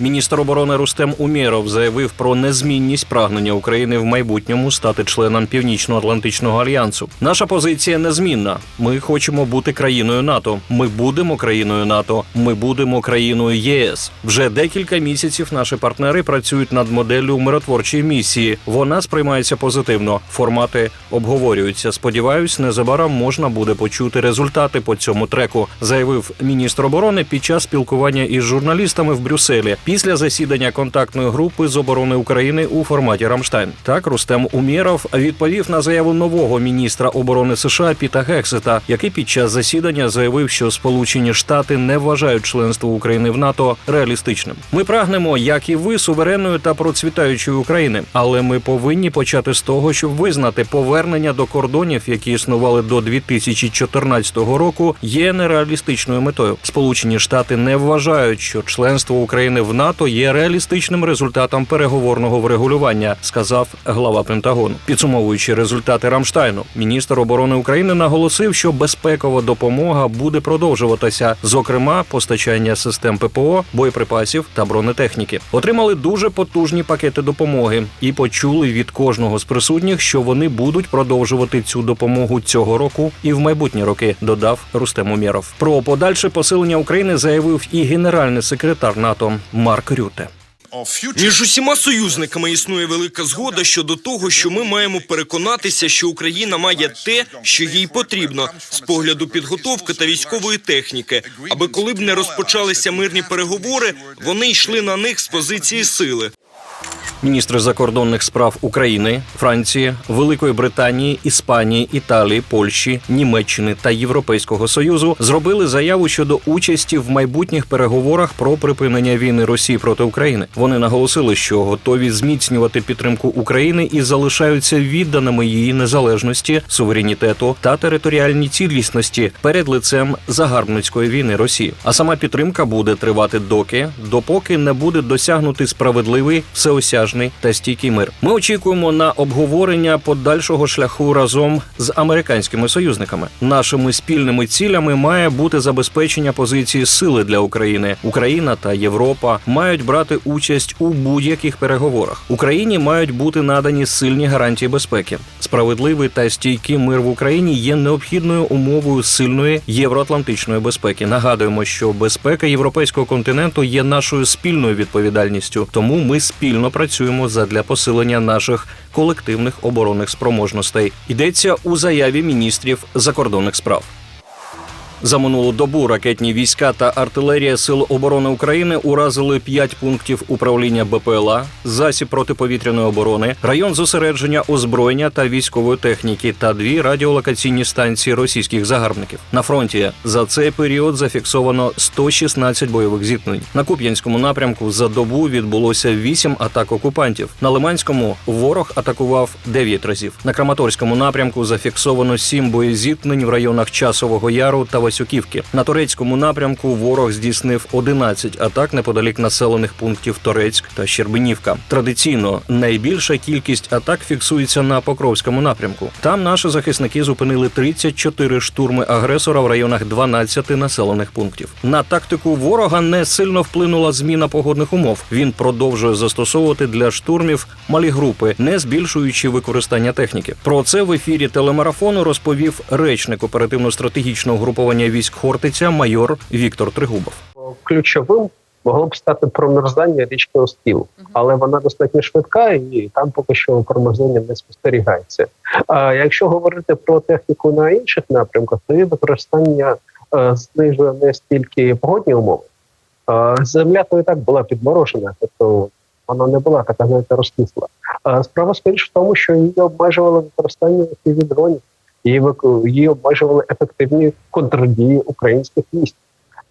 Міністр оборони Рустем Умєров заявив про незмінність прагнення України в майбутньому стати членом Північно-Атлантичного альянсу. Наша позиція незмінна. Ми хочемо бути країною НАТО. Ми будемо країною НАТО. Ми будемо країною ЄС. Вже декілька місяців наші партнери працюють над моделлю миротворчої місії. Вона сприймається позитивно. Формати обговорюються. Сподіваюсь, незабаром можна буде почути результати по цьому треку, заявив міністр оборони під час спілкування із журналістами в Брюсселі після засідання контактної групи з оборони України у форматі Рамштайн. Так Рустем Умєров відповів на заяву нового міністра оборони США Піта Гексета, який під час засідання заявив, що Сполучені Штати не вважають членство України в НАТО реалістичним. Ми прагнемо, як і ви, суверенної та процвітаючої України, але ми повинні почати з того, щоб визнати повернення до кордонів, які існували до 2014 року, є нереалістичною метою. Сполучені Штати не вважають, що членство України в НАТО є реалістичним результатом переговорного врегулювання, сказав глава Пентагону. Підсумовуючи результати Рамштайну, міністр оборони України наголосив, що безпекова допомога буде продовжуватися, зокрема постачання систем ППО, боєприпасів та бронетехніки. Отримали дуже потужні пакети допомоги і почули від кожного з присутніх, що вони будуть продовжувати цю допомогу цього року і в майбутні роки. Додав Рустем Умєров. Про подальше посилення України заявив і генеральний секретар НАТО Марк Рюте. Між усіма союзниками існує велика згода щодо того, що ми маємо переконатися, що Україна має те, що їй потрібно з погляду підготовки та військової техніки, аби коли б не розпочалися мирні переговори, вони йшли на них з позиції сили. Міністри закордонних справ України, Франції, Великої Британії, Іспанії, Італії, Польщі, Німеччини та Європейського союзу зробили заяву щодо участі в майбутніх переговорах про припинення війни Росії проти України. Вони наголосили, що готові зміцнювати підтримку України і залишаються відданими її незалежності, суверенітету та територіальній цілісності перед лицем загарбницької війни Росії. А сама підтримка буде тривати доки, допоки не буде досягнутий справедливий всеосяжний та стійкий мир. Ми очікуємо на обговорення подальшого шляху разом з американськими союзниками. Нашими спільними цілями має бути забезпечення позиції сили для України. Україна та Європа мають брати участь у будь-яких переговорах. Україні мають бути надані сильні гарантії безпеки. Справедливий та стійкий мир в Україні є необхідною умовою сильної євроатлантичної безпеки. Нагадуємо, що безпека європейського континенту є нашою спільною відповідальністю, тому ми спільно працюємо задля посилення наших колективних оборонних спроможностей. Йдеться у заяві міністрів закордонних справ. За минулу добу ракетні війська та артилерія Сил оборони України уразили 5 пунктів управління БПЛА, засіб протиповітряної оборони, район зосередження озброєння та військової техніки та дві радіолокаційні станції російських загарбників. На фронті за цей період зафіксовано 116 бойових зіткнень. На Куп'янському напрямку за добу відбулося 8 атак окупантів. На Лиманському ворог атакував 9 разів. На Краматорському напрямку зафіксовано 7 боєзіткнень в районах Часового Яру та Васюківки. На турецькому напрямку ворог здійснив 11 атак неподалік населених пунктів Торецьк та Щербинівка. Традиційно найбільша кількість атак фіксується на Покровському напрямку. Там наші захисники зупинили 34 штурми агресора в районах 12 населених пунктів. На тактику ворога не сильно вплинула зміна погодних умов. Він продовжує застосовувати для штурмів малі групи, не збільшуючи використання техніки. Про це в ефірі телемарафону розповів речник оперативно-стратегічного групування військ Хортиця майор Віктор Тригубов. ключовим могло б стати промерзання річки Остів, але вона достатньо швидка, і там поки що промерзання не спостерігається. А якщо говорити про техніку на інших напрямках, то її використання е, знижує не стільки погодні умови. Е, земля то і так була підморожена, тобто вона не була така знаєте, розкисла. Справа скоріше в тому, що її обмежувало використання дронів, її її обмежували ефективні контрдії українських міст.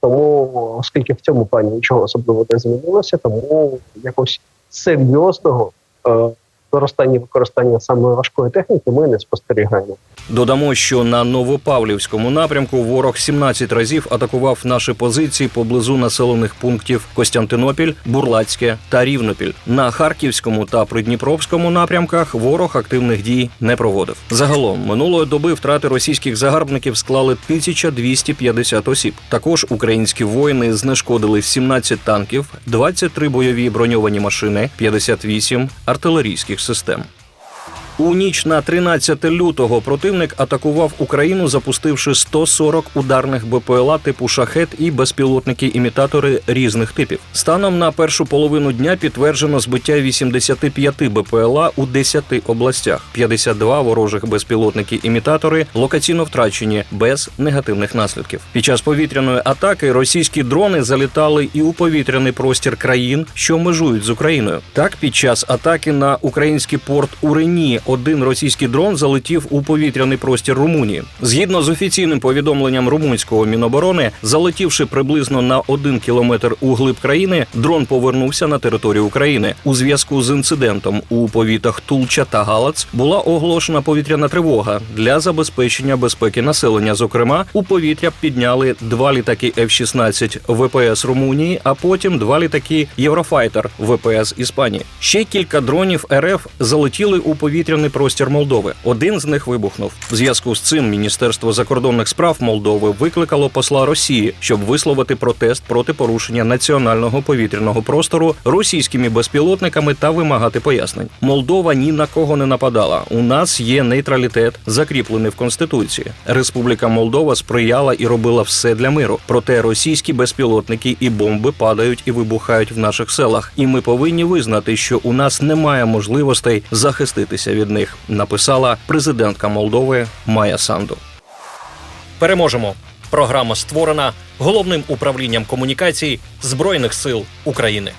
Тому, оскільки в цьому плані нічого особливо не змінилося, тому якось серйозного е, зростання використання саме важкої техніки ми не спостерігаємо. Додамо, що на Новопавлівському напрямку ворог 17 разів атакував наші позиції поблизу населених пунктів Костянтинопіль, Бурлацьке та Рівнопіль. На Харківському та Придніпровському напрямках ворог активних дій не проводив. Загалом минулої доби втрати російських загарбників склали 1250 осіб. Також українські воїни знешкодили 17 танків, 23 бойові броньовані машини, 58 артилерійських систем. У ніч на 13 лютого противник атакував Україну, запустивши 140 ударних БПЛА типу шахет і безпілотники-імітатори різних типів. Станом на першу половину дня підтверджено збиття 85 БПЛА у 10 областях. 52 ворожих безпілотники-імітатори локаційно втрачені без негативних наслідків. Під час повітряної атаки російські дрони залітали і у повітряний простір країн, що межують з Україною. Так, під час атаки на український порт у Рені один російський дрон залетів у повітряний простір Румунії. Згідно з офіційним повідомленням румунського міноборони, залетівши приблизно на один кілометр у глиб країни, дрон повернувся на територію України. У зв'язку з інцидентом у повітах Тулча та Галац була оголошена повітряна тривога для забезпечення безпеки населення. Зокрема, у повітря підняли два літаки F-16 ВПС Румунії, а потім два літаки Єврофайтер ВПС Іспанії. Ще кілька дронів РФ залетіли у повітряний простір Молдови. Один з них вибухнув. В зв'язку з цим Міністерство закордонних справ Молдови викликало посла Росії, щоб висловити протест проти порушення національного повітряного простору російськими безпілотниками та вимагати пояснень. Молдова ні на кого не нападала. У нас є нейтралітет, закріплений в конституції. Республіка Молдова сприяла і робила все для миру. Проте російські безпілотники і бомби падають і вибухають в наших селах. І ми повинні визнати, що у нас немає можливостей захиститися від них. Написала президентка Молдови Майя Санду. Переможемо. Програма створена головним управлінням комунікацій Збройних сил України.